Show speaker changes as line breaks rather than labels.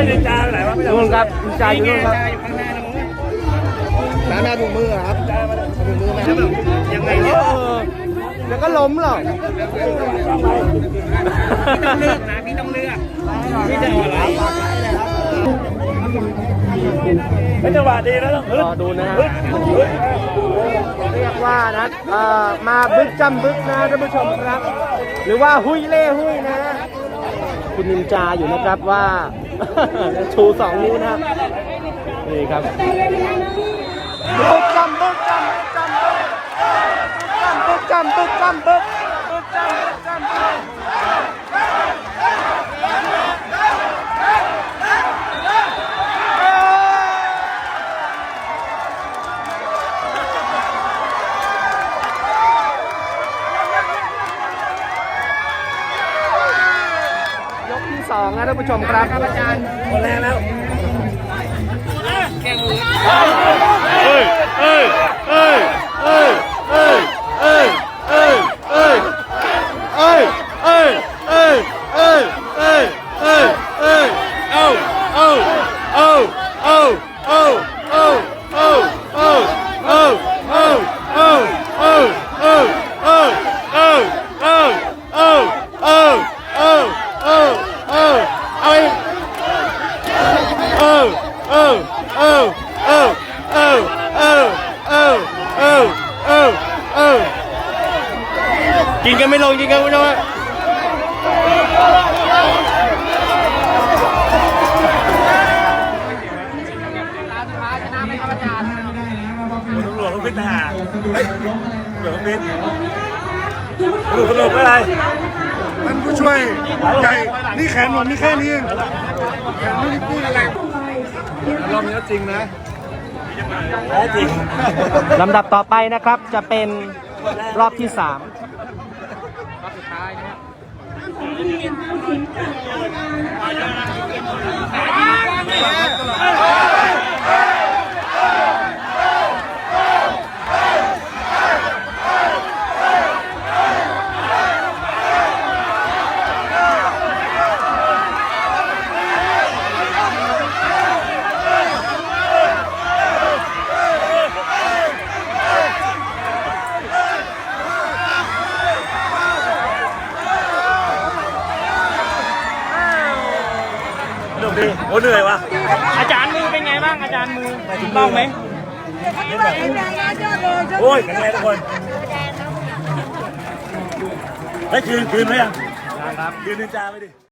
ฮ้ยนินจาไหนวะไม่
นู่นครับนินจาอยู่นู่นครับ
น้ำหน้าถุงมือครับถุงมือไหม
ยังไง
เอ
เนี่ย
อเดี๋ยวก็ล้มหรอก
ต้องเลือกนะพี่ต้องเลือกพี่จะเอาอะไรเป็นจังหวะดีนะต้อง
รอดูนะฮะ
ฮึดฮึด
เรียกว่านะเอ่อมาบึกจำบึกนะท่านผู้ชมครับ หรือว่าหุยเล่หุยนะ คุณนินจาอยู่นะครับว่า ชูสองนิ้วนะครับนี่ครับบึกจำบึกจำบึกจำบึกจำบึกจำบึกจำบึกจำบึกจำบึกยกที่ส องนะท่านผู้ชมครับอาจารย์
หมดแรงแล้ว
เอ้ยเอ้ยเอ้ยเอ้ยเอ้ยเอ้ยเอ้ยเอ้ยเอ้ยเอ้ยเอ้ยเอ้ยเอ้ยเอ้ยเอ้ยเอาเอาเอาเอาเอาเอาเอาเอาเอาเอาเอา ไม่ลงกินกันไม่ลง
ตำรวจเขาพิจารณาเฮ้ยตำรวจเขาพิจสนุกสนุกไม่ไร
ท่านผู้ช่วยใหญ่นี่แขนผมมีแค่นี้เองแขนไม่ได้พูดอะไรรอบนี้จริงนะ
จริง
ลำดับต่อไปนะครับจะเป็นรอบที่สาม อบ
สุดท้ายนะ
ครับขอบคุณที่เห็นความสนใจ
ดีโอ้เหนื่อยวะ
อาจารย์มือเป็นไงบ้างอาจารย์มือต้องไหม
โอ้ยแข็งแรงทุกคนได้คืนคืนไหมยังคืนนินจาไปดิ